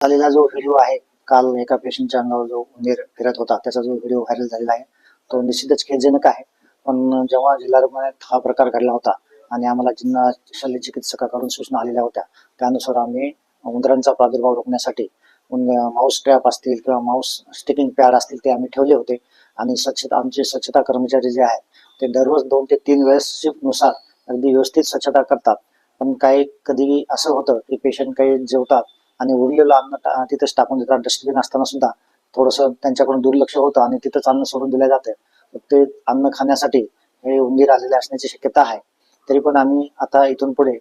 झालेला जो व्हिडिओ आहे काल एका पेशंटच्या अंगावर जो उंदीर फिरत होता त्याचा जो व्हिडिओ व्हायरल झालेला आहे तो निश्चितच खेदजनक आहे. पण जेव्हा जिल्हा रुग्णालयात हा प्रकार घडला होता आणि आम्हाला जिल्हा शल्य चिकित्सकाकडून सूचना आलेल्या होत्या त्यानुसार आम्ही उंदरांचा प्रादुर्भाव रोखण्यासाठी माऊस ट्रॅप असतील किंवा माऊस स्टिकिंग पॅड असतील ते आम्ही ठेवले होते. आणि स्वच्छता आमचे स्वच्छता कर्मचारी जे आहेत ते दररोज दोन ते तीन वेळेस शिफ्टनुसार अगदी व्यवस्थित स्वच्छता करतात. पण काही कधी असं होतं की पेशंट काही जेवतात आणि उरलेलं अन्न टा- तिथेच टाकून देतात. डस्टबिन असताना सुद्धा थोडंसं त्यांच्याकडून दुर्लक्ष होतं आणि तिथंच अन्न सोडून दिलं जातं. ते अन्न खाण्यासाठी हे उंदीर आलेले असण्याची शक्यता आहे. तरी पण आम्ही आता इथून पुढे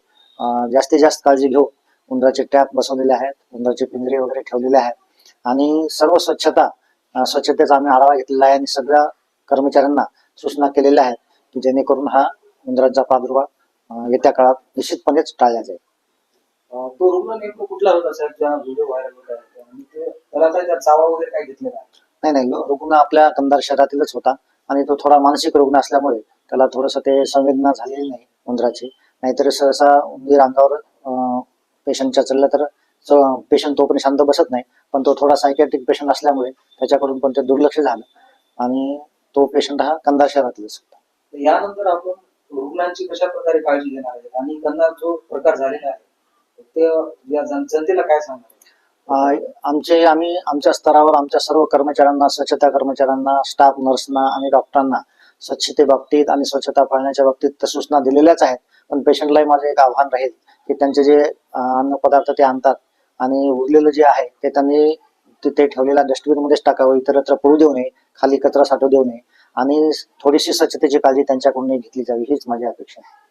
जास्तीत जास्त काळजी घेऊ उंदराचे टॅप बसवलेले आहेत उंदराचे पिंजरे वगैरे ठेवलेले आहेत आणि सर्व स्वच्छता स्वच्छतेचा आम्ही आढावा घेतलेला आहे आणि सगळ्या कर्मचाऱ्यांना सूचना केलेल्या आहेत की जेणेकरून हा उंदराचा प्रादुर्भाव येत्या काळात निश्चितपणेच टाळला जाईल. तो रुग्ण नेमकं कुठला होता साहेब ज्या व्हिडिओ व्हायरल होत आणि ते त्याला काय त्या चावा वगैरे काय घेतलेला आहे? नाही नाही. रुग्ण आपल्या कंधार शहरातीलच होता. आणि तो थोडा मानसिक रुग्ण असल्यामुळे त्याला थोडस ते संवेदना झालेली नाही उंदराची. नाहीतर सहसा उंदीर अंगावर पेशंटच्या चाललं तर पेशंट तोपर्यंत शांत बसत नाही. पण तो थोडा सायकॅट्रिक पेशंट असल्यामुळे त्याच्याकडून पण ते दुर्लक्ष झालं. आणि तो पेशंट हा कंधार शहरातीलच होता. तर यानंतर आपण रुग्णांची कशा प्रकारे काळजी घेणार आहे आणि त्यांना जो प्रकार झालेला आहे ते या जनतेला काय सांगणार? आमचे आम्ही आमच्या स्तरावर आमच्या सर्व कर्मचाऱ्यांना स्वच्छता कर्मचाऱ्यांना स्टाफ नर्सना आणि डॉक्टरांना स्वच्छतेबाबतीत आणि स्वच्छता पाळण्याच्या बाबतीत तर सूचना दिलेल्याच आहेत. पण पेशंटलाही माझं एक आव्हान राहील की त्यांचे जे अन्न अन्नपदार्थ ते आणतात आणि उरलेलं जे आहे ते त्यांनी तिथे ठेवलेल्या डस्टबिनमध्येच टाकावं इतरत्र पडू देऊ नये खाली कचरा साठवू देऊ नये आणि थोडीशी स्वच्छतेची काळजी त्यांच्याकडून घेतली जावी हीच माझी अपेक्षा आहे.